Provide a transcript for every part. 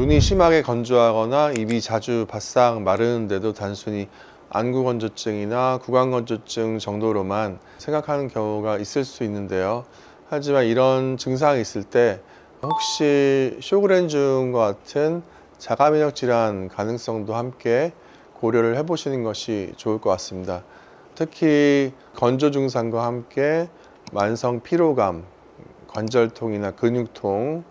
눈이 심하게 건조하거나 입이 자주 바싹 마르는데도 단순히 안구 건조증이나 구강 건조증 정도로만 생각하는 경우가 있을 수 있는데요. 하지만 이런 증상이 있을 때 혹시 쇼그렌증과 같은 자가면역 질환 가능성도 함께 고려를 해보시는 것이 좋을 것 같습니다. 특히 건조 증상과 함께 만성 피로감, 관절통이나 근육통,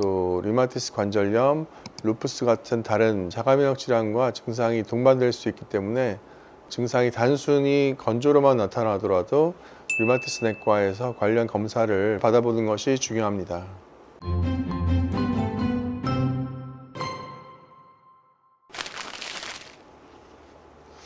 또 류마티스 관절염, 루푸스 같은 다른 자가면역 질환과 증상이 동반될 수 있기 때문에 증상이 단순히 건조로만 나타나더라도 류마티스 내과에서 관련 검사를 받아보는 것이 중요합니다.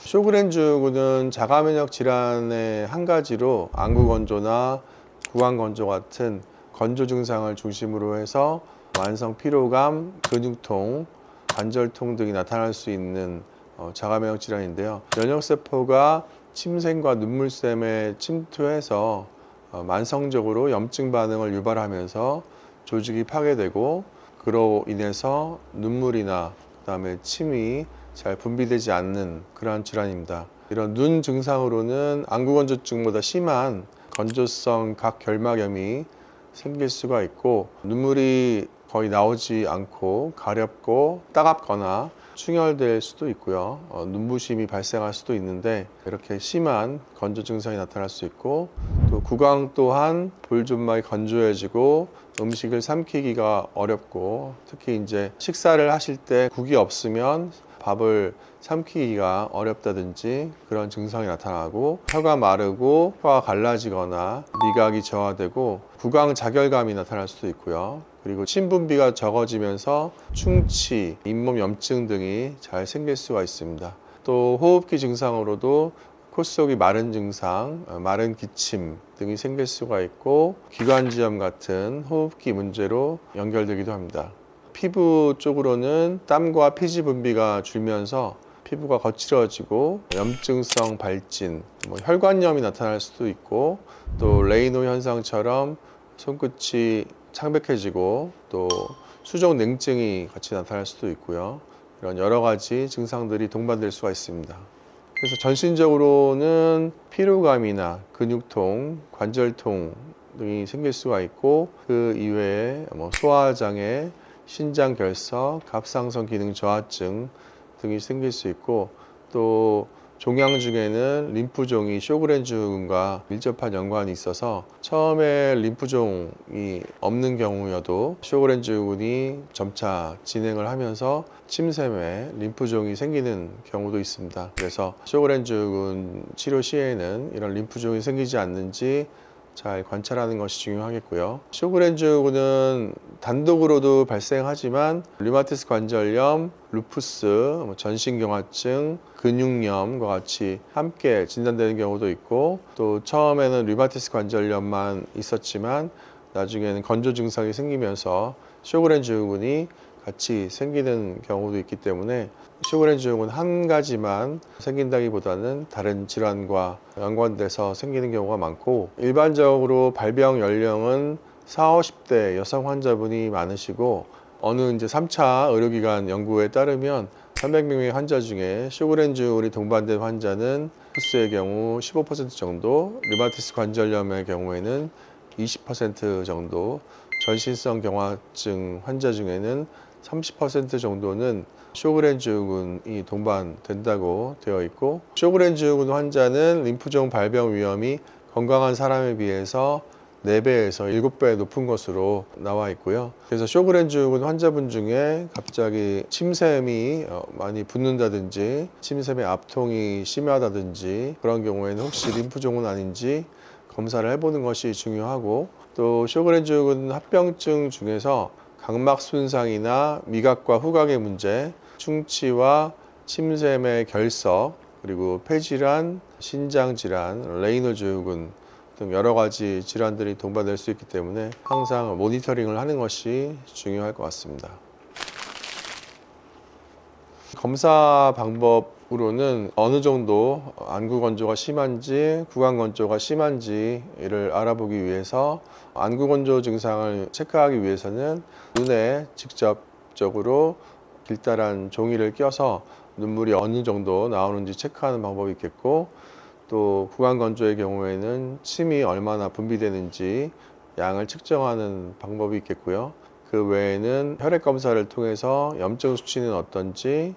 쇼그렌즈군은 자가면역 질환의 한 가지로 안구 건조나 구강 건조 같은 건조 증상을 중심으로 해서 만성 피로감, 근육통, 관절통 등이 나타날 수 있는 어, 자가면역 질환인데요. 면역세포가 침샘과 눈물샘에 침투해서 어, 만성적으로 염증 반응을 유발하면서 조직이 파괴되고 그로 인해서 눈물이나 그다음에 침이 잘 분비되지 않는 그러한 질환입니다. 이런 눈 증상으로는 안구 건조증보다 심한 건조성 각 결막염이 생길 수가 있고 눈물이 거의 나오지 않고 가렵고 따갑거나 충혈될 수도 있고요. 어, 눈부심이 발생할 수도 있는데 이렇게 심한 건조 증상이 나타날 수 있고 또 구강 또한 볼존막이 건조해지고 음식을 삼키기가 어렵고 특히 이제 식사를 하실 때 국이 없으면 밥을 삼키기가 어렵다든지 그런 증상이 나타나고 혀가 마르고 혀가 갈라지거나 미각이 저하되고 구강 자결감이 나타날 수도 있고요. 그리고 신분비가 적어지면서 충치, 잇몸 염증 등이 잘 생길 수가 있습니다. 또 호흡기 증상으로도 코 속이 마른 증상, 어, 마른 기침 등이 생길 수가 있고 기관지염 같은 호흡기 문제로 연결되기도 합니다. 피부 쪽으로는 땀과 피지 분비가 줄면서 피부가 거칠어지고 염증성 발진, 뭐 혈관염이 나타날 수도 있고 또 레이노 현상처럼 손끝이 창백해지고 또 수족 냉증이 같이 나타날 수도 있고요. 이런 여러 가지 증상들이 동반될 수가 있습니다. 그래서 전신적으로는 피로감이나 근육통, 관절통 등이 생길 수가 있고 그 이외에 뭐 소화장애, 신장 결석, 갑상선 기능 저하증 등이 생길 수 있고 또 종양 중에는 림프종이 쇼그렌증과 밀접한 연관이 있어서 처음에 림프종이 없는 경우여도 쇼그렌증이 점차 진행을 하면서 침샘에 림프종이 생기는 경우도 있습니다. 그래서 쇼그렌증 치료 시에는 이런 림프종이 생기지 않는지 잘 관찰하는 것이 중요하겠고요. 쇼그렌즈군은 단독으로도 발생하지만 류마티스 관절염, 루푸스, 뭐 전신경화증, 근육염과 같이 함께 진단되는 경우도 있고 또 처음에는 류마티스 관절염만 있었지만 나중에는 건조 증상이 생기면서 쇼그렌즈군이 같이 생기는 경우도 있기 때문에 쇼그렌즈용은 한 가지만 생긴다기보다는 다른 질환과 연관돼서 생기는 경우가 많고 일반적으로 발병 연령은 4, 50대 여성 환자분이 많으시고 어느 이제 3차 의료기관 연구에 따르면 300명의 환자 중에 쇼그렌즈울이 동반된 환자는 푸스의 경우 15% 정도, 류마티스 관절염의 경우에는 20% 정도, 전신성 경화증 환자 중에는 30% 정도는 쇼그렌즈군이 동반된다고 되어 있고 쇼그렌즈군 환자는 림프종 발병 위험이 건강한 사람에 비해서 4배에서 7배 높은 것으로 나와 있고요. 그래서 쇼그렌즈군 환자분 중에 갑자기 침샘이 어, 많이 붓는다든지 침샘의 압통이 심하다든지 그런 경우에는 혹시 림프종은 아닌지 검사를 해보는 것이 중요하고 또 쇼그렌즈군 합병증 중에서 각막 손상이나 미각과 후각의 문제, 충치와 침샘의 결석, 그리고 폐질환, 신장질환, 레이노즈군 등 여러 가지 질환들이 동반될 수 있기 때문에 항상 모니터링을 하는 것이 중요할 것 같습니다. 검사 방법으로는 어느 정도 안구 건조가 심한지 구강 건조가 심한지를 알아보기 위해서 안구 건조 증상을 체크하기 위해서는 눈에 직접 종합적으로 길다란 종이를 껴서 눈물이 어느 정도 나오는지 체크하는 방법이 있겠고 또 구강 건조의 경우에는 침이 얼마나 분비되는지 양을 측정하는 방법이 있겠고요. 그 외에는 혈액 검사를 통해서 염증 수치는 어떤지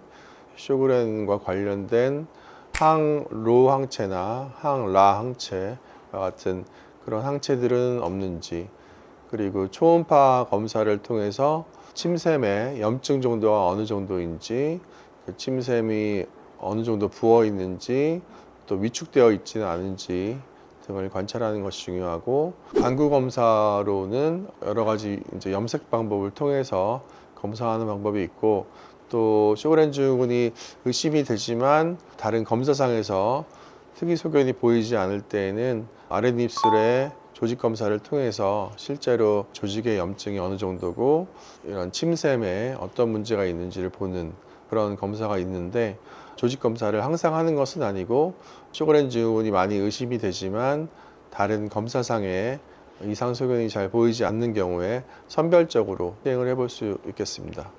쇼그렌과 관련된 항로 항체나 항라 항체와 같은 그런 항체들은 없는지 그리고 초음파 검사를 통해서 침샘의 염증 정도가 어느 정도인지 그 침샘이 어느 정도 부어 있는지 또 위축되어 있지는 않은지 등을 관찰하는 것이 중요하고 안구 검사로는 여러 가지 이제 염색 방법을 통해서 검사하는 방법이 있고 또 쇼그렌증후군이 의심이 되지만 다른 검사상에서 특이 소견이 보이지 않을 때에는 아랫입술에 조직 검사를 통해서 실제로 조직의 염증이 어느 정도고 이런 침샘에 어떤 문제가 있는지를 보는 그런 검사가 있는데 조직 검사를 항상 하는 것은 아니고 쇼그렌 증후군이 많이 의심이 되지만 다른 검사상에 이상 소견이 잘 보이지 않는 경우에 선별적으로 시행을 해볼 수 있겠습니다.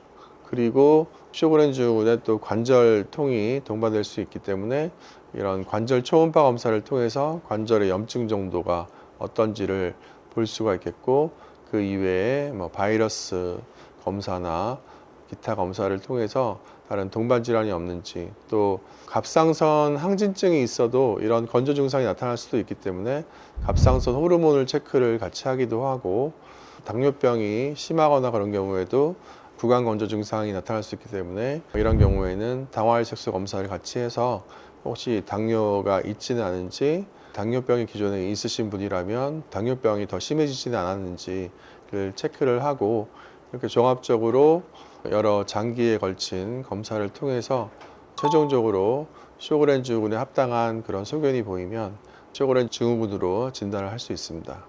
그리고 쇼그렌 증후군에 또 관절통이 동반될 수 있기 때문에 이런 관절 초음파 검사를 통해서 관절의 염증 정도가 어떤지를 볼 수가 있겠고 그 이외에 뭐 바이러스 검사나 기타 검사를 통해서 다른 동반 질환이 없는지 또 갑상선 항진증이 있어도 이런 건조 증상이 나타날 수도 있기 때문에 갑상선 호르몬을 체크를 같이 하기도 하고 당뇨병이 심하거나 그런 경우에도 구강 건조 증상이 나타날 수 있기 때문에 이런 경우에는 당화혈색소 검사를 같이 해서 혹시 당뇨가 있지는 않은지 당뇨병이 기존에 있으신 분이라면 당뇨병이 더 심해지지는 않았는지를 체크를 하고 이렇게 종합적으로 여러 장기에 걸친 검사를 통해서 최종적으로 쇼그렌 증후군에 합당한 그런 소견이 보이면 쇼그렌 증후군으로 진단을 할 수 있습니다.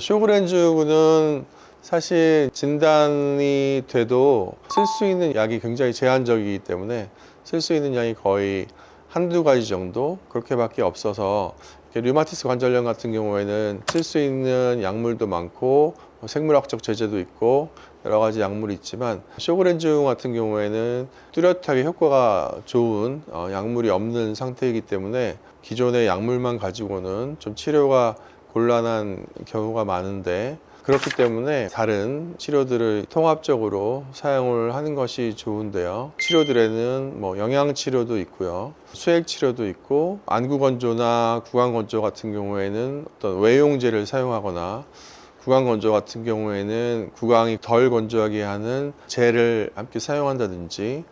쇼그렌 증후군은 사실 진단이 돼도 쓸 수 있는 약이 굉장히 제한적이기 때문에 쓸 수 있는 약이 거의 한두 가지 정도 그렇게밖에 없어서 류마티스 관절염 같은 경우에는 쓸 수 있는 약물도 많고 뭐 생물학적 제재도 있고 여러 가지 약물이 있지만 쇼그렌 증후군 같은 경우에는 뚜렷하게 효과가 좋은 어, 약물이 없는 상태이기 때문에 기존의 약물만 가지고는 좀 치료가 곤란한 경우가 많은데 그렇기 때문에 다른 치료들을 통합적으로 사용을 하는 것이 좋은데요. 치료들에는 뭐 영양 치료도 있고요. 수액 치료도 있고 안구 건조나 구강 건조 같은 경우에는 어떤 외용제를 사용하거나 구강 건조 같은 경우에는 구강이 덜 건조하게 하는 젤을 함께 사용한다든지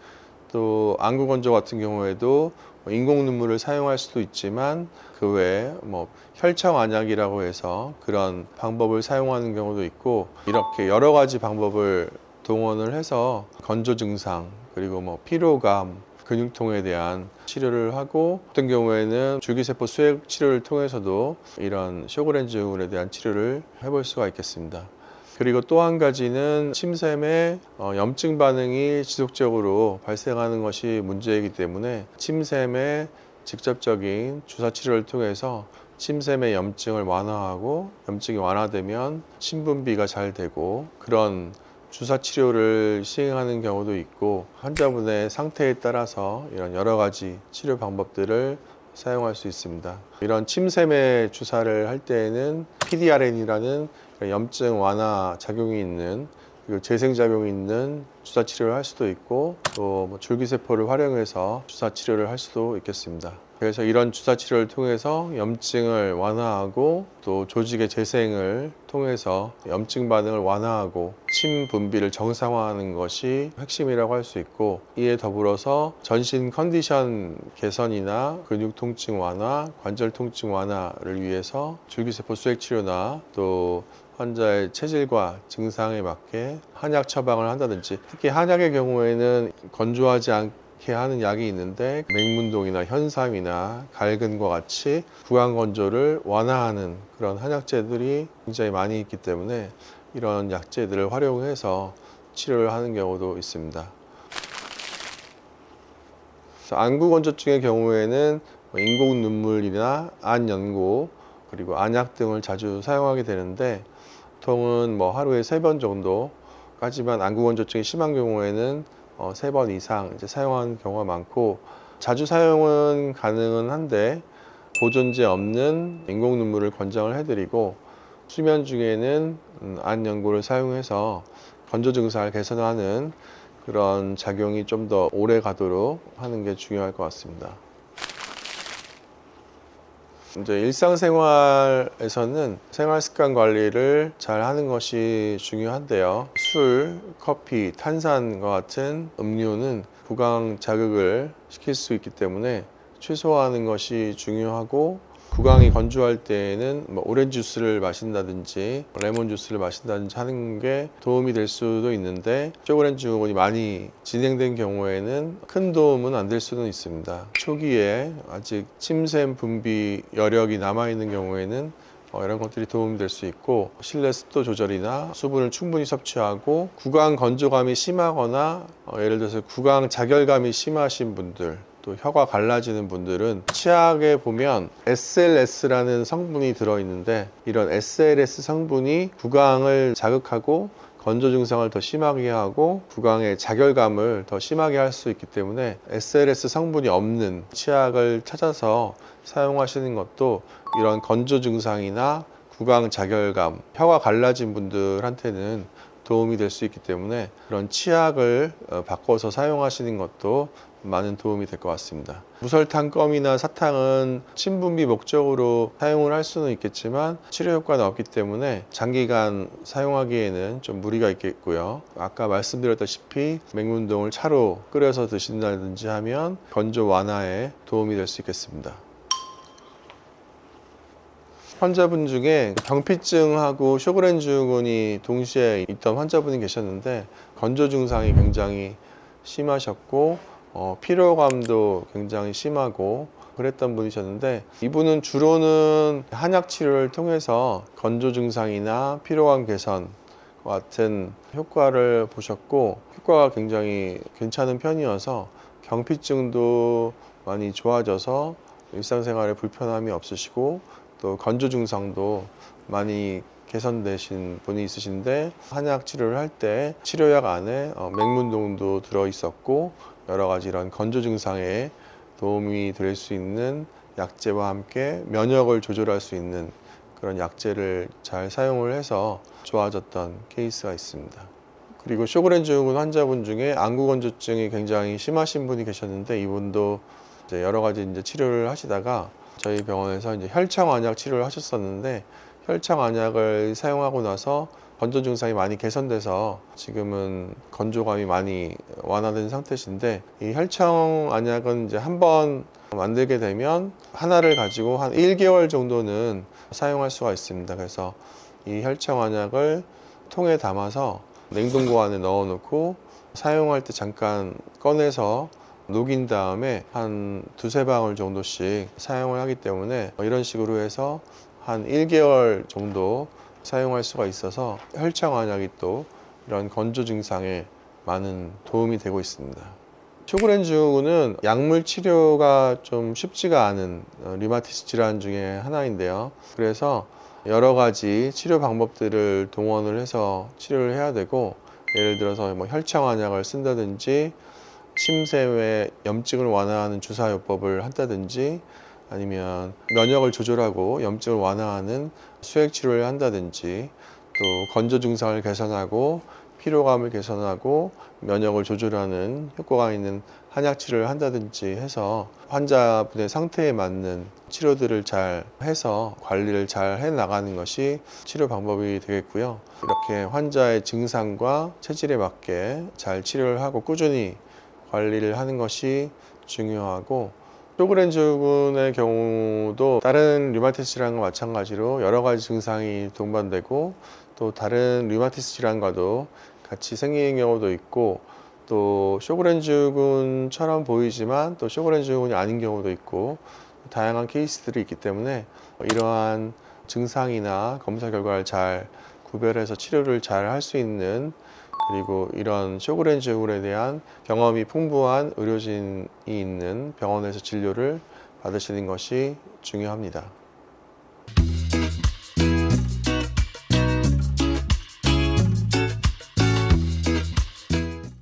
또 안구 건조 같은 경우에도 뭐 인공 눈물을 사용할 수도 있지만 그 외에 뭐 혈청 안약이라고 해서 그런 방법을 사용하는 경우도 있고 이렇게 여러 가지 방법을 동원을 해서 건조 증상 그리고 뭐 피로감 근육통에 대한 치료를 하고 어떤 경우에는 줄기세포 수액 치료를 통해서도 이런 쇼그렌 증후군에 대한 치료를 해볼 수가 있겠습니다. 그리고 또 한 가지는 침샘에 어, 염증 반응이 지속적으로 발생하는 것이 문제이기 때문에 침샘에 직접적인 주사 치료를 통해서 침샘의 염증을 완화하고 염증이 완화되면 신분비가 잘 되고 그런 주사 치료를 시행하는 경우도 있고 환자분의 상태에 따라서 이런 여러 가지 치료 방법들을 사용할 수 있습니다. 이런 침샘에 주사를 할 때에는 PDRN이라는 염증 완화 작용이 있는 그리고 재생작용이 있는 주사 치료를 할 수도 있고 또뭐 줄기세포를 활용해서 주사 치료를 할 수도 있겠습니다. 그래서 이런 주사 치료를 통해서 염증을 완화하고 또 조직의 재생을 통해서 염증 반응을 완화하고 침 분비를 정상화하는 것이 핵심이라고 할 수 있고 이에 더불어서 전신 컨디션 개선이나 근육 통증 완화, 관절 통증 완화를 위해서 줄기세포 수액 치료나 또 환자의 체질과 증상에 맞게 한약 처방을 한다든지 특히 한약의 경우에는 건조하지 않게 하는 약이 있는데 맹문동이나 현삼이나 갈근과 같이 구강 건조를 완화하는 그런 한약재들이 굉장히 많이 있기 때문에 이런 약재들을 활용해서 치료를 하는 경우도 있습니다. 그래서 안구 건조증의 경우에는 뭐 인공 눈물이나 안 연고 그리고 안약 등을 자주 사용하게 되는데 보통은 뭐 하루에 세 번 정도까지만 안구건조증이 심한 경우에는 어, 세번 이상 이제 사용하는 경우가 많고 자주 사용은 가능은 한데 보존제 없는 인공 눈물을 권장을 해드리고 수면 중에는 음, 안 연고를 사용해서 건조 증상을 개선하는 그런 작용이 좀 더 오래 가도록 하는 게 중요할 것 같습니다. 이제 일상생활에서는 생활 습관 관리를 잘 하는 것이 중요한데요. 술, 커피, 탄산과 같은 음료는 구강 자극을 시킬 수 있기 때문에 최소화하는 것이 중요하고 구강이 건조할 때에는 뭐 오렌지 주스를 마신다든지 레몬 주스를 마신다든지 하는 게 도움이 될 수도 있는데 쇼그렌 증후군이 많이 진행된 경우에는 큰 도움은 안 될 수는 있습니다. 초기에 아직 침샘 분비 여력이 남아 있는 경우에는 어, 이런 것들이 도움이 될 수 있고 실내 습도 조절이나 수분을 충분히 섭취하고 구강 건조감이 심하거나 어, 예를 들어서 구강 자결감이 심하신 분들 또 혀가 갈라지는 분들은 치약에 보면 SLS라는 성분이 들어있는데 이런 SLS 성분이 구강을 자극하고 건조 증상을 더 심하게 하고 구강의 자결감을 더 심하게 할 수 있기 때문에 SLS 성분이 없는 치약을 찾아서 사용하시는 것도 이런 건조 증상이나 구강 자결감, 혀가 갈라진 분들한테는 도움이 될 수 있기 때문에 그런 치약을 어, 바꿔서 사용하시는 것도 많은 도움이 될 것 같습니다. 무설탕 껌이나 사탕은 침분비 목적으로 사용을 할 수는 있겠지만 치료 효과는 없기 때문에 장기간 사용하기에는 좀 무리가 있겠고요. 아까 말씀드렸다시피 맹문동을 차로 끓여서 드신다든지 하면 건조 완화에 도움이 될 수 있겠습니다. 환자분 중에 경피증하고 쇼그렌 증후군이 동시에 있던 환자분이 계셨는데 건조 증상이 굉장히 심하셨고 어, 피로감도 굉장히 심하고 그랬던 분이셨는데 이분은 주로는 한약 치료를 통해서 건조 증상이나 피로감 개선 같은 효과를 보셨고 효과가 굉장히 괜찮은 편이어서 경피증도 많이 좋아져서 일상생활에 불편함이 없으시고 또 건조 증상도 많이 개선되신 분이 있으신데 한약 치료를 할 때 치료약 안에 어, 맹문동도 들어 있었고 여러 가지 이런 건조 증상에 도움이 될 수 있는 약제와 함께 면역을 조절할 수 있는 그런 약제를 잘 사용을 해서 좋아졌던 케이스가 있습니다. 그리고 쇼그렌 증후군 환자분 중에 안구 건조증이 굉장히 심하신 분이 계셨는데 이분도 이제 여러 가지 이제 치료를 하시다가 저희 병원에서 이제 혈청 안약 치료를 하셨었는데 혈청 안약을 사용하고 나서 건조 증상이 많이 개선돼서 지금은 건조감이 많이 완화된 상태신데 이 혈청 안약은 이제 한 번 만들게 되면 하나를 가지고 한 1개월 정도는 사용할 수가 있습니다. 그래서 이 혈청 안약을 통에 담아서 냉동고 안에 넣어 놓고 사용할 때 잠깐 꺼내서 녹인 다음에 한 두세 방울 정도씩 사용을 하기 때문에 이런 식으로 해서 한 1개월 정도 사용할 수가 있어서 혈청 안약이 또 이런 건조 증상에 많은 도움이 되고 있습니다. 쇼그렌 증후군은 약물 치료가 좀 쉽지가 않은 어, 리마티스 질환 중에 하나인데요. 그래서 여러 가지 치료 방법들을 동원을 해서 치료를 해야 되고 예를 들어서 뭐 혈청 안약을 쓴다든지 침샘의 염증을 완화하는 주사요법을 한다든지 아니면 면역을 조절하고 염증을 완화하는 수액 치료를 한다든지 또 건조 증상을 개선하고 피로감을 개선하고 면역을 조절하는 효과가 있는 한약 치료를 한다든지 해서 환자분의 상태에 맞는 치료들을 잘 해서 관리를 잘 해 나가는 것이 치료 방법이 되겠고요. 이렇게 환자의 증상과 체질에 맞게 잘 치료를 하고 꾸준히 관리를 하는 것이 중요하고 쇼그렌 증후군의 경우도 다른 류마티스 질환과 마찬가지로 여러 가지 증상이 동반되고 또 다른 류마티스 질환과도 같이 생기는 경우도 있고 또 쇼그렌 증후군처럼 보이지만 또 쇼그렌 증후군이 아닌 경우도 있고 다양한 케이스들이 있기 때문에 이러한 증상이나 검사 결과를 잘 구별해서 치료를 잘 할 수 있는 그리고 이런 쇼그렌 증후군에 대한 경험이 풍부한 의료진이 있는 병원에서 진료를 받으시는 것이 중요합니다.